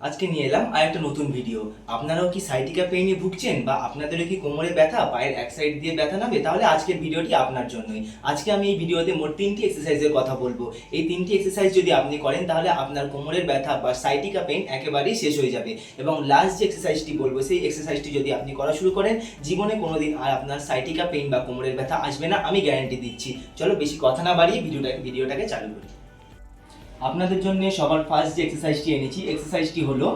আজকে নিয়ে এলাম আর একটা নতুন ভিডিও আপনারাও কি সাইটিকা পেইনে ভুগছেন বা আপনাদেরও কি কোমরে ব্যথা, পায়ের এক সাইড দিয়ে ব্যথা নাবে তাহলে আজকের ভিডিওটি আপনার জন্যই। আজকে আমি এই ভিডিওতে মোট তিনটি এক্সারসাইজের কথা বলব। এই তিনটি এক্সারসাইজ যদি আপনি করেন, তাহলে আপনার কোমরের ব্যথা বা সাইটিকা পেইন একেবারেই শেষ হয়ে যাবে। এবং লাস্ট যে এক্সারসাইজটি বলব, সেই এক্সারসাইজটি যদি আপনি করা শুরু করেন, জীবনে কোনোদিন আর আপনার সাইটিকা পেইন বা কোমরের ব্যথা আসবে না, আমি গ্যারান্টি দিচ্ছি। চলো বেশি কথা না বাড়িয়ে ভিডিওটাকে ভিডিওটাকে চালু করি। আপনাদের জন্য সবার ফার্স্ট যে এক্সারসাইজটি এনেছি এক্সারসাইজটি হলো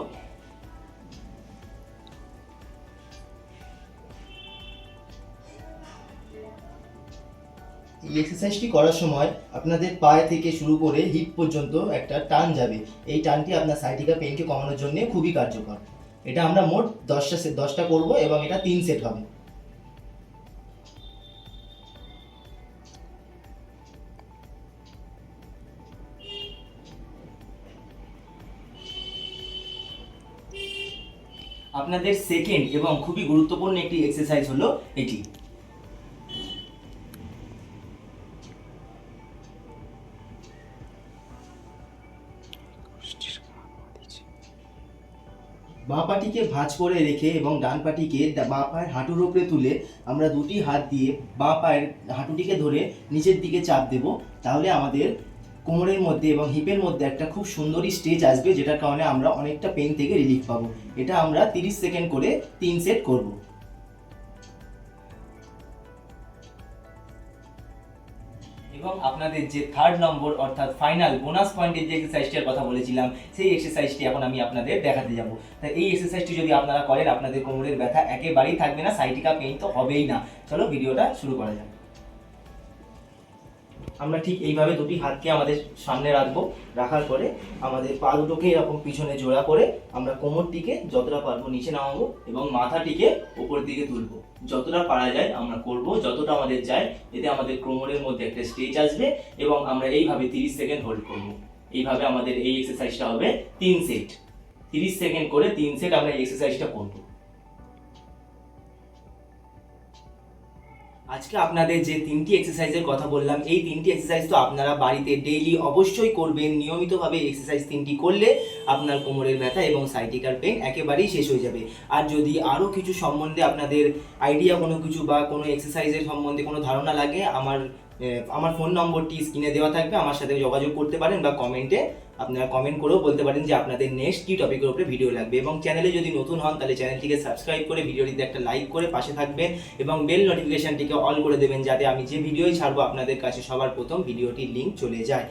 এই এক্সারসাইজটি করার সময় আপনাদের পায়ে থেকে শুরু করে হিপ পর্যন্ত একটা টান যাবে। এই টানটি আপনার সাইটিকা পেইনকে কমানোর জন্য খুবই কার্যকর। এটা আমরা মোট দশটা সেট দশটা করব এবং এটা তিন সেট হবে। আপনাদের সেকেন্ড এবং খুবই গুরুত্বপূর্ণ একটি এক্সারসাইজ হলো এটি। বাঁ পাটিকে ভাঁজ করে রেখে এবং ডান পাটিকে বাঁ পায়ের হাঁটুর উপরে তুলে আমরা দুটি হাত দিয়ে বাঁ পায়ের হাঁটুটিকে ধরে নিচের দিকে চাপ দেব। তাহলে আমাদের কোমরের মধ্যে এবং হিপের মধ্যে একটা খুব সুন্দরই স্টেজ আসবে, যেটার কারণে আমরা অনেকটা পেন থেকে রিলিফ পাবো। এটা আমরা তিরিশ সেকেন্ড করে তিন সেট করব। এবং আপনাদের যে থার্ড নম্বর অর্থাৎ ফাইনাল বোনাস পয়েন্টের যে এক্সারসাইজটির কথা বলেছিলাম, সেই এক্সারসাইজটি এখন আমি আপনাদের দেখাতে যাব। তাই এই এক্সারসাইজটি যদি আপনারা করেন, আপনাদের কোমরের ব্যথা একেবারেই থাকবে না সাইটিকা পেইন তো হবেই না। চলো ভিডিওটা শুরু করা যাক। আমরা ঠিক এইভাবে দুটি হাতকে আমাদের সামনে রাখব, রাখার পরে আমাদের পা দুটোকে এরকম পিছনে জোড়া করে আমরা কোমরটিকে যতটা পারব নিচে নামাবো এবং মাথাটিকে উপর দিকে তুলবো। যতটা পারা যায় আমরা করব, যতটা আমাদের যায় এতে আমাদের কোমরের মধ্যে একটা স্টেজ আসবে এবং আমরা এইভাবে তিরিশ সেকেন্ড হোল্ড করব। এইভাবে আমাদের এই এক্সারসাইজটা হবে তিন সেট। তিরিশ সেকেন্ড করে তিন সেট আমরা এই এক্সারসাইজটা করব। আজকে আপনাদের যে তিনটি এক্সারসাইজের কথা বললাম, এই তিনটি এক্সারসাইজ তো আপনারা বাড়িতে ডেইলি অবশ্যই করবেন। নিয়মিতভাবে এক্সারসাইজ তিনটি করলে আপনার কোমরের ব্যথা এবং সাইটিকার পেন একেবারেই শেষ হয়ে যাবে। আর যদি আরও কিছু সম্বন্ধে আপনাদের আইডিয়া কোনো কিছু বা কোনো এক্সারসাইজের সম্বন্ধে কোনো ধারণা লাগে, আমার আমার ফোন নম্বরটি স্ক্রিনে দেওয়া থাকবে, আমার সাথে যোগাযোগ করতে পারেন বা কমেন্টে আপনারা কমেন্ট করেও বলতে পারেন যে আপনাদের নেক্সট কী টপিকের উপরে ভিডিও লাগবে। এবং চ্যানেলে যদি নতুন হন, তাহলে চ্যানেলটিকে সাবস্ক্রাইব করে ভিডিওটিতে একটা লাইক করে পাশে থাকবেন এবং বেল নোটিফিকেশনটিকে অল করে দেবেন যাতে আমি যে ভিডিওই ছাড়বো, আপনাদের কাছে সবার প্রথম ভিডিওটির লিঙ্ক চলে যায়।